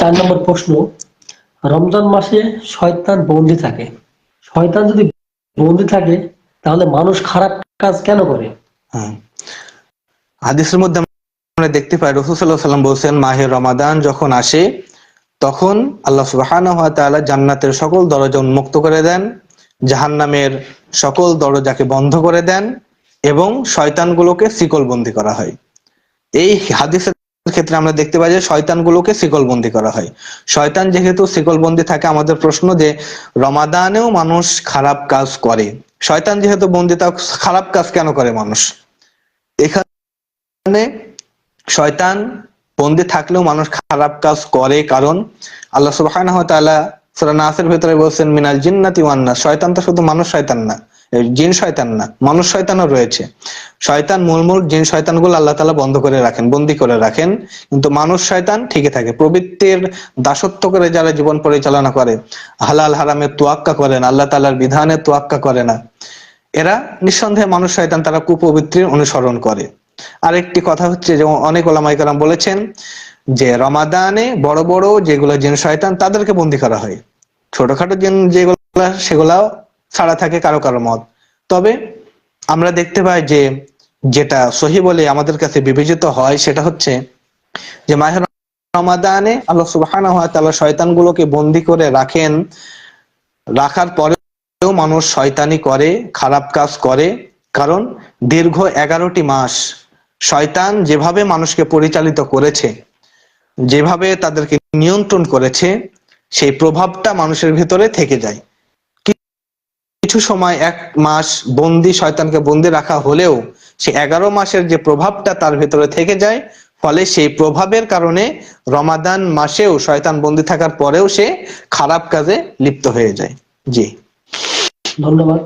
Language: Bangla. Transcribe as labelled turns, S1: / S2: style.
S1: চার নম্বর প্রশ্ন, রমজান মাসে শয়তান বন্দি থাকে। শয়তান যদি বন্দি থাকে, তাহলে মানুষ খারাপ কাজ কেন করে?
S2: মধ্যে আমরা দেখতে পাই রসুল্লাহ সাল্লাম বলছেন, মাহে রমাদান যখন আসে, তখন আল্লাহ তাআলা জান্নাতের সকল দরজা উন্মুক্ত করে দেন, জাহান্নামের সকল দরজাকে বন্ধ করে দেন এবং শয়তানগুলোকে শিকলবন্দি করা হয়। এই হাদিসের ক্ষেত্রে আমরা দেখতে পাই যে শয়তান শয়তানগুলোকে শিকলবন্দি করা হয়। শয়তান যেহেতু শিকলবন্দি থাকে, আমাদের প্রশ্ন যে রমাদানেও মানুষ খারাপ কাজ করে? শয়তান যেহেতু বন্দি তা খারাপ কাজ কেন করে মানুষ? এখানে শয়তান বন্দি থাকলেও মানুষ খারাপ কাজ করে, কারণ আল্লাহ সুবহানাহু ওয়া তাআলা সূরা নাসের ভিতরে বলছেন, মিনাল জিন্নাতি ওয়ান নাস। শয়তান তো শুধু মানুষ, শয়তান না। জিন শয়তান না, মানুষ শয়তানও রয়েছে। শয়তান, মূল মূল জিন শয়তানগুলো আল্লাহ তালা বন্ধ করে রাখেন, বন্দি করে রাখেন। কিন্তু মানুষ শয়তান ঠিকই থাকে, প্রবৃত্তির দাসত্ব করে যারা জীবন পরিচালনা করে, হালাল হারামের তোয়াক্কা করে না আল্লাহ তাআলার বিধানের তোয়াক্কা করে না। এরা নিঃসন্দেহে মানুষ শয়তান, তারা কুপবিত্রির অনুসরণ করে। আরেকটি কথা হচ্ছে যেমন অনেক ওলামাই কালাম বলেছেন যে, রমাদানে বড় বড় যেগুলো জিন শয়তান, তাদেরকে বন্দি করা হয়। ছোটখাটো জিন যেগুলো, সেগুলাও ছাড়া থাকে কারও কারও মত। তবে আমরা দেখতে পাই যে যেটা সহি বলে আমাদের কাছে বিবেচিত হয় সেটা হচ্ছে যে মাহের রমাদানে আল্লাহ তাআলা শয়তানগুলোকে বন্দি করে রাখেন। রাখার পরেও মানুষ শয়তানি করে, খারাপ কাজ করে। কারণ দীর্ঘ এগারোটি মাস শয়তান যেভাবে মানুষকে পরিচালিত করেছে, যেভাবে তাদেরকে নিয়ন্ত্রণ করেছে, সেই প্রভাবটা মানুষের ভিতরে থেকে যায়। কিছু সময়, এক মাস বন্দি শয়তানকে বন্দি রাখা হলেও সে এগারো মাসের যে প্রভাবটা তার ভেতরে থেকে যায়, ফলে সেই প্রভাবের কারণে রমাদান মাসেও শয়তান বন্দি থাকার পরেও সে খারাপ কাজে লিপ্ত হয়ে যায়। জি।
S1: ধন্যবাদ।